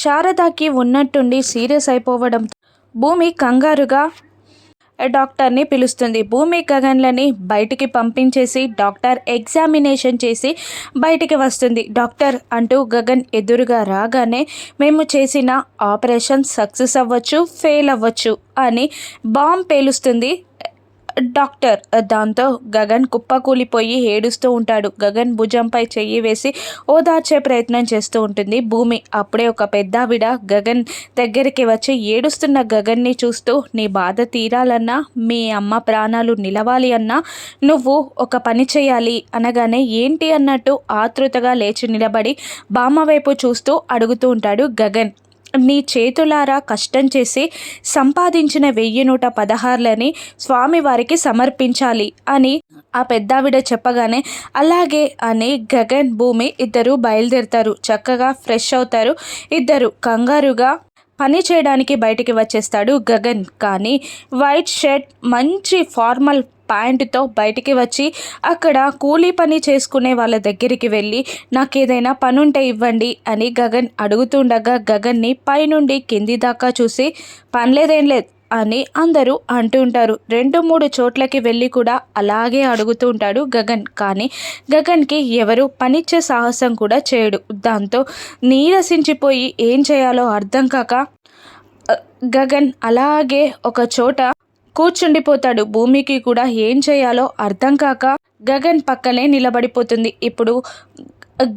శారదకి ఉన్నట్టుండి సీరియస్ అయిపోవడం భూమి కంగారుగా డాక్టర్ని పిలుస్తుంది. భూమి గగన్లని బయటికి పంపించేసి డాక్టర్ ఎగ్జామినేషన్ చేసి బయటికి వస్తుంది. డాక్టర్ అంటూ గగన్ ఎదురుగా రాగానే మేము చేసిన ఆపరేషన్ సక్సెస్ అవ్వచ్చు ఫెయిల్ అవ్వచ్చు అని బాంబ్ పేలుస్తుంది డాక్టర్. దాంతో గగన్ కుప్పకూలిపోయి ఏడుస్తూ ఉంటాడు. గగన్ భుజంపై చెయ్యి వేసి ఓదార్చే ప్రయత్నం చేస్తూ ఉంటుంది. భూమి అప్పుడే ఒక పెద్దావిడ గగన్ దగ్గరికి వచ్చి ఏడుస్తున్న గగన్ని చూస్తూ నీ బాధ తీరాలన్నా మీ అమ్మ ప్రాణాలు నిలవాలి అన్నా నువ్వు ఒక పని చేయాలి అనగానే ఏంటి అన్నట్టు ఆతృతగా లేచి నిలబడి బామ్మ వైపు చూస్తూ అడుగుతూ ఉంటాడు గగన్. నీ చేతులారా కష్టం చేసి సంపాదించిన వెయ్యి నూట పదహారులని స్వామివారికి సమర్పించాలి అని ఆ పెద్దావిడ చెప్పగానే అలాగే అని గగన్ భూమి ఇద్దరు బయలుదేరుతారు. చక్కగా ఫ్రెష్ అవుతారు. ఇద్దరు కంగారుగా పని చేయడానికి బయటికి వచ్చేస్తాడు గగన్. కానీ వైట్ షర్ట్ మంచి ఫార్మల్ ప్యాంటుతో బయటికి వచ్చి అక్కడ కూలీ పని చేసుకునే వాళ్ళ దగ్గరికి వెళ్ళి నాకు ఏదైనా పని ఉంటే ఇవ్వండి అని గగన్ అడుగుతుండగా గగన్ని పైనుండి కింది దాకా చూసి పనిలేదేం లేదు అని అందరూ అంటూ ఉంటారు. రెండు మూడు చోట్లకి వెళ్ళి కూడా అలాగే అడుగుతూ ఉంటాడు గగన్. కానీ గగన్కి ఎవరు పనిచ్చే సాహసం కూడా చేయడు. దాంతో నీరసించిపోయి ఏం చేయాలో అర్థం కాక గగన్ అలాగే ఒక చోట కూర్చుండిపోతాడు. భూమికి కూడా ఏం చేయాలో అర్థం కాక గగన్ పక్కనే నిలబడిపోతుంది. ఇప్పుడు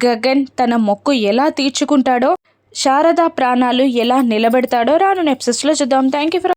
గగన్ తన మొక్కు ఎలా తీర్చుకుంటాడో శారదా ప్రాణాలు ఎలా నిలబెడతాడో రాను నెప్సెస్లో చూద్దాం. Thank you for